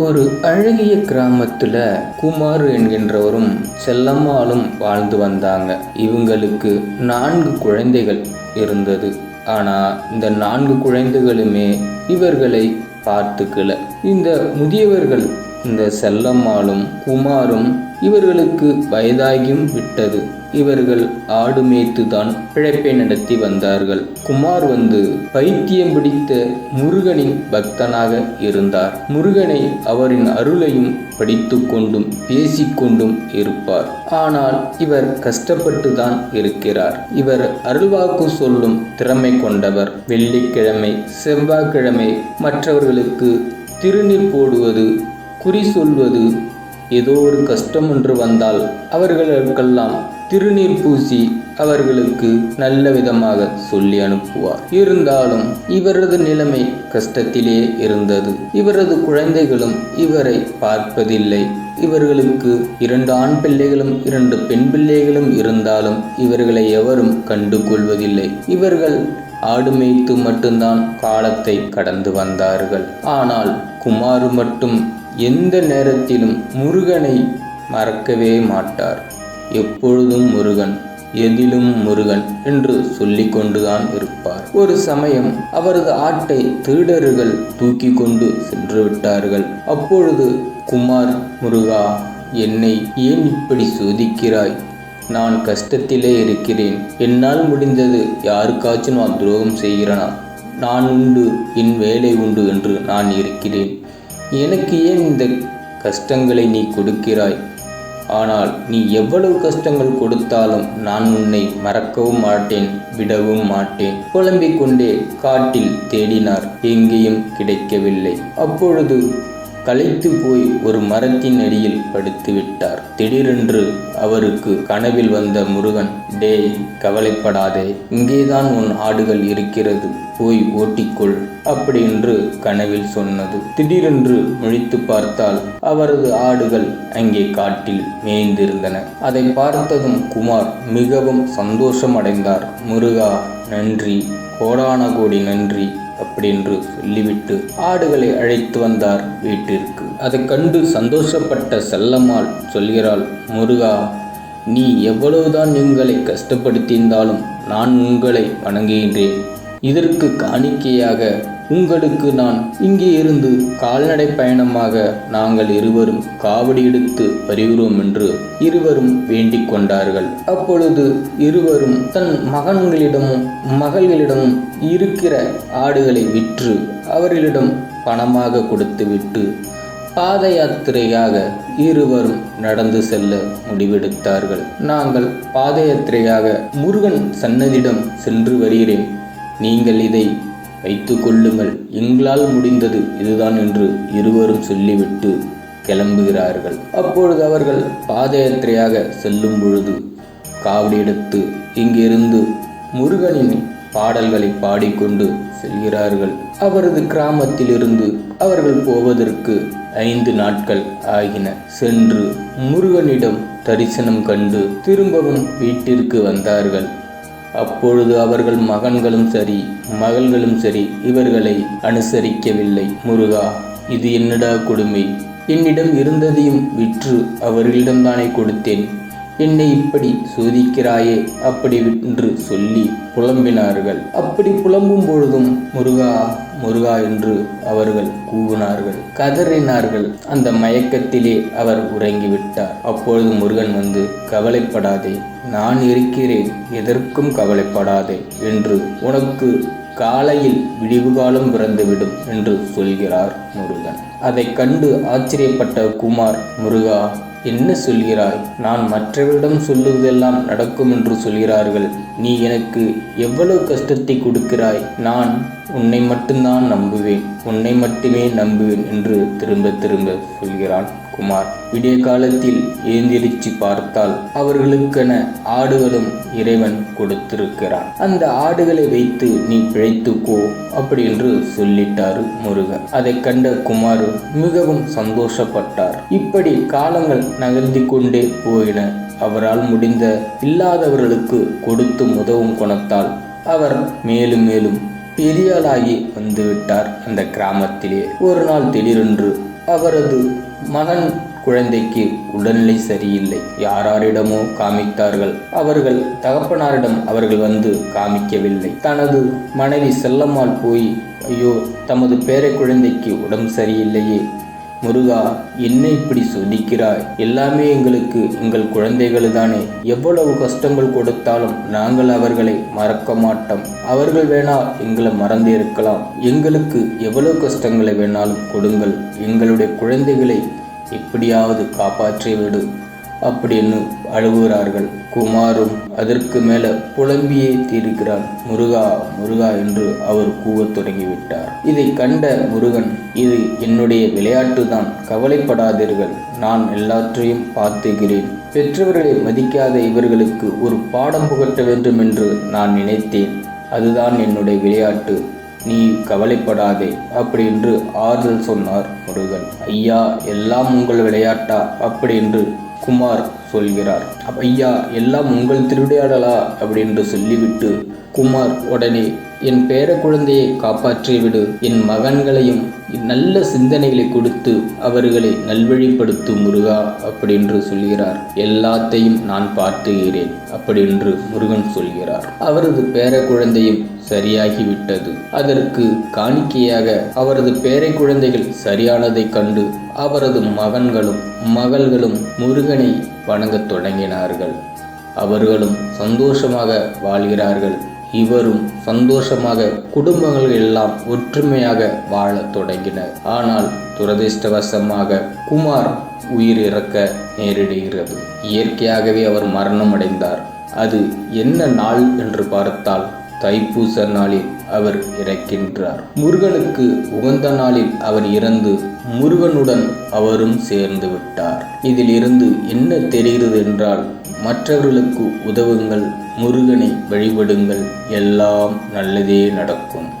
ஒரு அழகிய கிராமத்துல குமார் என்கின்றவரும் செல்லம்மாளும் வாழ்ந்து வந்தாங்க. இவங்களுக்கு நான்கு குழந்தைகள் இருந்தது. ஆனா இந்த நான்கு குழந்தைகளுமே இவர்களை பார்த்துக்கல. இந்த முதியவர்கள் இந்த செல்லம்மாளும் குமாரும் இவர்களுக்கு வயதாகியும் விட்டது. இவர்கள் ஆடு மேய்த்துதான் பிழைப்பை நடத்தி வந்தார்கள். குமார் வந்து பைத்தியம் பிடித்த முருகனின் பக்தனாக இருந்தார். முருகனை அவரின் அருளையும் படித்து கொண்டும் பேசிக்கொண்டும் இருப்பார். ஆனால் இவர் கஷ்டப்பட்டு தான் இருக்கிறார். இவர் அருள்வாக்கு சொல்லும் திறமை கொண்டவர். வெள்ளிக்கிழமை செவ்வாய்க்கிழமை மற்றவர்களுக்கு திருநீர் போடுவது குறி சொல்வது ஏதோ ஒரு கஷ்டம் ஒன்று வந்தால் அவர்களுக்கெல்லாம் திருநீர் பூசி அவர்களுக்கு நல்ல விதமாக சொல்லி அனுப்புவார். இருந்தாலும் இவரது நிலைமை கஷ்டத்திலே இருந்தது. இவரது குழந்தைகளும் இவரை பார்ப்பதில்லை. இவர்களுக்கு இரண்டு ஆண் பிள்ளைகளும் இரண்டு பெண் பிள்ளைகளும் இருந்தாலும் இவர்களை எவரும் கண்டு கொள்வதில்லை இவர்கள் ஆடு மேய்த்து மட்டும்தான் காலத்தை கடந்து வந்தார்கள். ஆனால் குமார் மட்டும் எந்த நேரத்திலும் முருகனை மறக்கவே மாட்டார். எப்பொழுதும் முருகன் எதிலும் முருகன் என்று சொல்லிக்கொண்டுதான் இருப்பார். ஒரு சமயம் அவரது ஆட்டை திருடர்கள் தூக்கி கொண்டு சென்று விட்டார்கள். அப்பொழுது குமார் முருகா என்னை ஏன் இப்படி சோதிக்கிறாய்? நான் கஷ்டத்திலே இருக்கிறேன். என்னால் முடிந்தது யாருக்காச்சும் நான் துரோகம் செய்கிறனா? நான் உண்டு என் வேலை உண்டு என்று நான் இருக்கிறேன். எனக்கு ஏன் இந்த கஷ்டங்களை நீ கொடுக்கிறாய்? ஆனால் நீ எவ்வளவு கஷ்டங்கள் கொடுத்தாலும் நான் உன்னை மறக்கவும் மாட்டேன் விடவும் மாட்டேன். புலம்பிக் கொண்டே காட்டில் தேடினார் எங்கேயும் கிடைக்கவில்லை. அப்பொழுது களைத்து போய் ஒரு மரத்தின் அடியில் படுத்து விட்டார் திடீரென்று அவருக்கு கனவில் வந்த முருகன் டேய் கவலைப்படாதே இங்கேதான் உன் ஆடுகள் இருக்கிறது போய் ஓட்டிக்கொள் அப்படி என்று கனவில் சொன்னது. திடீரென்று முழித்து பார்த்தால் அவரது ஆடுகள் அங்கே காட்டில் மேய்ந்திருந்தன. அதை பார்த்ததும் குமார் மிகவும் சந்தோஷம் அடைந்தார் முருகா நன்றி. கோடான கோடி நன்றி. அப்படின்னு சொல்லிவிட்டு ஆடுகளை அழைத்து வந்தார் வீட்டிற்கு. அதை கண்டு சந்தோஷப்பட்ட செல்லம்மாள் சொல்கிறாள் முருகா நீ எவ்வளவுதான் எங்களை கஷ்டப்படுத்தியிருந்தாலும் நான் உங்களை வணங்குகின்றேன். இதற்கு காணிக்கையாக உங்களுக்கு நான் இங்கே இருந்து கால்நடை பயணமாக நாங்கள் இருவரும் காவடி எடுத்து வருகிறோம் என்று இருவரும் வேண்டிக் கொண்டார்கள். அப்பொழுது இருவரும் தன் மகன்களிடமும் மகள்களிடமும் இருக்கிற ஆடுகளை விற்று அவர்களிடம் பணமாக கொடுத்துவிட்டு பாத யாத்திரையாக இருவரும் நடந்து செல்ல முடிவெடுத்தார்கள். நாங்கள் பாத யாத்திரையாக முருகன் சன்னதியிடம் சென்று வருகிறேன். நீங்கள் இதை வைத்து கொள்ளுங்கள். எங்களால் முடிந்தது இதுதான் என்று இருவரும் சொல்லிவிட்டு கிளம்புகிறார்கள். அப்பொழுது அவர்கள் பாதயாத்திரையாக செல்லும் பொழுது காவடி எடுத்து இங்கிருந்து முருகனின் பாடல்களை பாடிக்கொண்டு செல்கிறார்கள். அவரது கிராமத்திலிருந்து அவர்கள் போவதற்கு ஐந்து நாட்கள் ஆகின. சென்று முருகனிடம் தரிசனம் கண்டு திரும்பவும் வீட்டிற்கு வந்தார்கள். அப்பொழுது அவர்கள் மகன்களும் சரி மகள்களும் சரி இவர்களை அனுசரிக்கவில்லை. முருகா இது என்னடா கொடுமை? என்னிடம் இருந்ததையும் விற்று அவர்களிடம்தானே கொடுத்தேன். என்னை இப்படி சோதிக்கிறாயே? அப்படி என்று சொல்லி புலம்பினார்கள். அப்படி புலம்பும் பொழுதும் முருகா முருகா என்று அவர்கள் கூவினார்கள். கதறினார்கள். அந்த மயக்கத்திலே அவர் உறங்கிவிட்டார். அப்பொழுது முருகன் வந்து கவலைப்படாதே நான் இருக்கிறேன். எதற்கும் கவலைப்படாதே என்று உனக்கு காலையில் விடிவு காலம் பிறந்துவிடும் என்று சொல்கிறார் முருகன். அதை கண்டு ஆச்சரியப்பட்ட குமார் முருகா என்ன சொல்கிறாய்? நான் மற்றவரிடம் சொல்லுவதெல்லாம் நடக்கும் என்று சொல்கிறார்கள். நீ எனக்கு எவ்வளவு கஷ்டத்தை கொடுக்கிறாய்? நான் உன்னை மட்டும்தான் நம்புவேன் உன்னை மட்டுமே நம்புவேன் என்று திரும்ப திரும்ப சொல்கிறான் குமார். விடிய காலத்தில் ஏந்திரிச்சு பார்த்தால் அவர்களுக்கென ஆடுகளும் இறைவன் கொடுத்திருக்கிறான். அந்த ஆடுகளை வைத்து நீ பிழைத்துக்கோ அப்படி என்று சொல்லிட்டாரு முருகன். அதை கண்ட குமார் மிகவும் சந்தோஷப்பட்டார். இப்படி காலங்கள் நகர்ந்து கொண்டே போயின. அவரால் முடிந்த இல்லாதவர்களுக்கு கொடுத்து உதவும் குணத்தால் அவர் மேலும் மேலும் பெரியாளாகி வந்துவிட்டார் அந்த கிராமத்திலே. ஒரு நாள் திடீரென்று அவரது மகன் குழந்தைக்கு உடல்நிலை சரியில்லை. யாராரிடமோ காமித்தார்கள். அவர்கள் தகப்பனாரிடம் அவர்கள் வந்து காமிக்கவில்லை. தனது மனைவி செல்லம்மாள் போய் ஐயோ தமது பேர குழந்தைக்கு உடம்பு சரியில்லையே. முருகா என்ன இப்படி சோதிக்கிறாய்? எல்லாமே எங்களுக்கு எங்கள் குழந்தைகள் தானே எவ்வளவு கஷ்டங்கள் கொடுத்தாலும் நாங்கள் அவர்களை மறக்க மாட்டோம். அவர்கள் வேணா எங்களை மறந்து இருக்கலாம். எங்களுக்கு எவ்வளவு கஷ்டங்களை வேணாலும் கொடுங்கள். எங்களுடைய குழந்தைகளை எப்படியாவது காப்பாற்றி விடு அப்படின்னு அழுகுகிறார்கள். குமாரும் அதற்கு மேல புலம்பியே தீர்க்கிறான். முருகா முருகா என்று அவர் கூவத் தொடங்கிவிட்டார். இதை கண்ட முருகன் இது என்னுடைய விளையாட்டு தான் கவலைப்படாதீர்கள். நான் எல்லாற்றையும் பார்த்துகிறேன். பெற்றவர்களை மதிக்காத இவர்களுக்கு ஒரு பாடம் புகட்ட வேண்டும் என்று நான் நினைத்தேன். அதுதான் என்னுடைய விளையாட்டு. நீ கவலைப்படாதே அப்படி என்று ஆறுதல் சொன்னார் முருகன். ஐயா எல்லாம் உங்கள் விளையாட்டா? அப்படி என்று குமார் சொல்கிறார். ஐயா எல்லாம் உங்கள் திருவிளையாடலா அப்படி என்று சொல்லிவிட்டு குமார் உடனே என் பேர குழந்தையை காப்பாற்றிவிடு என் மகன்களையும் நல்ல சிந்தனைகளை கொடுத்து அவர்களை நல்வழிப்படுத்து முருகா அப்படி என்று சொல்கிறார். எல்லாத்தையும் நான் பார்த்துகிறேன் அப்படி என்று முருகன் சொல்கிறார். அவரது பேர குழந்தையும் சரியாகிவிட்டது. அதற்கு காணிக்கையாக அவரது பேரை குழந்தைகள் சரியானதை கண்டு அவரது மகன்களும் மகள்களும் முருகனை வணங்கத் தொடங்கினார்கள். அவர்களும் சந்தோஷமாக வாழ்கிறார்கள். இவரும் சந்தோஷமாக குடும்பங்கள் எல்லாம் ஒற்றுமையாக வாழத் தொடங்கினர். ஆனால் துரதிர்ஷ்டவசமாக குமார் உயிர் இறக்க நேரிடுகிறது. இயற்கையாகவே அவர் மரணம் அடைந்தார் அது என்ன நாள் என்று பார்த்தால் தைப்பூச நாளில் அவர் இறக்கின்றார். முருகனுக்கு உகந்த நாளில் அவர் இறந்து முருகனுடன் அவரும் சேர்ந்து விட்டார். இதில் இருந்து என்ன தெரிகிறது என்றால் மற்றவர்களுக்கு உதவுங்கள் முருகனை வழிபடுங்கள். எல்லாம் நல்லதே நடக்கும்.